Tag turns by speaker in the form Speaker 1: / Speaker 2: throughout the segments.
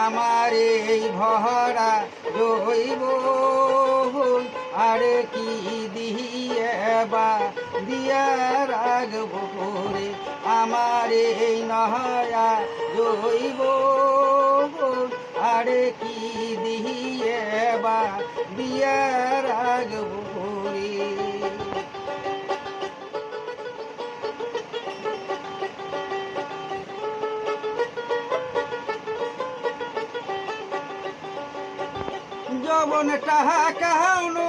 Speaker 1: আমার এই ভরা জৈব আরে কি দিয়ে বা দিয়া রাগব করে আমার এই নহয়া জৈব আরে কি দিয়ে বা দিয়া রাগব যবন টাহা কাহানো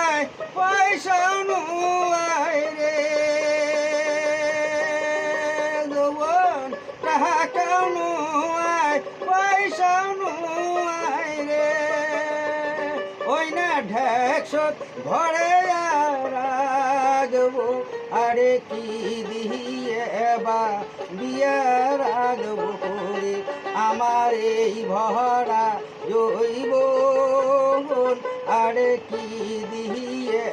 Speaker 1: আয় পয়সানো আয় রে। যবন টাহা কাহানো আয় পয়সানো আয় রে। ওই না ঢেকসত রাগবো, আরে কি দিয়ে বা দিয়া রাগবো আমার এই ভরা জৈব আরে কি দিয়ে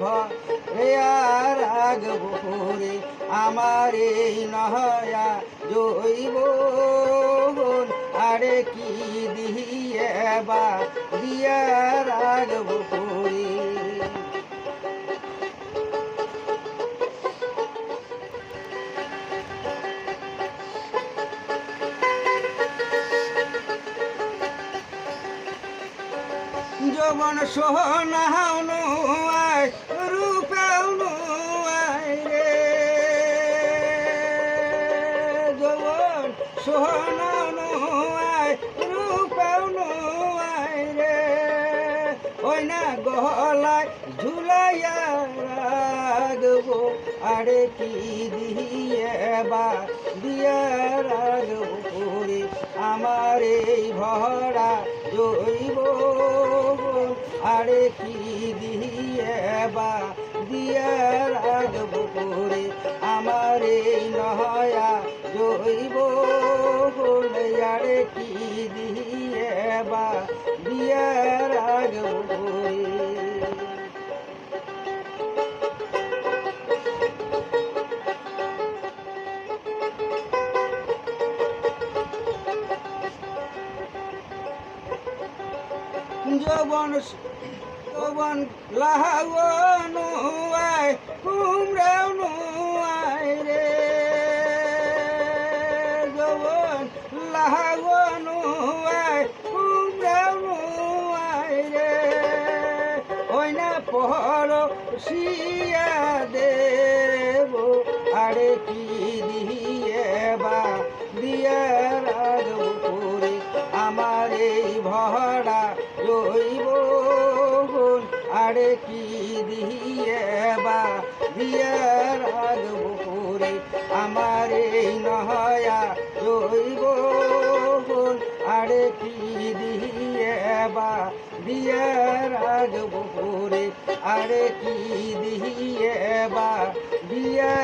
Speaker 1: ভরে আগ করে আমার এই নহয়া জৈব আরে কি দিয়ে বা দিয়ার আগ রাগবো যবন সোহনাহনু আয় রূপাউনু আয় রে। যবন সোহনানু আয় রূপাউনু আয় রে। ওই না ঝুলাইয়া আরে কি দিয়ে দিয়া রাগবো আমার এই ভরা জৈব আরে কি দিয়ে বা দিয়ে রাগবো করে? আমার এই নহয়া জৈব আরে কি দিয়ে বা দিয়া রাগবো যবন যবন লাহাওয়ানু আয় কুমড়াউনু আয় রে। যবন লাহাওয়ানু আয় কুমড়াউনু আয় রে। ওই না পহর শিয়া দেব, আরে কি দিয়ে আমার এই ভরা জৈব আরে কি দিয়ে বা? দিয়া রাগব করে আমার এই নহয়া জৈব আরে কি দিয়ে বা? দিয়া রাগব করে, আরে কি দিয়ে বা? দিয়া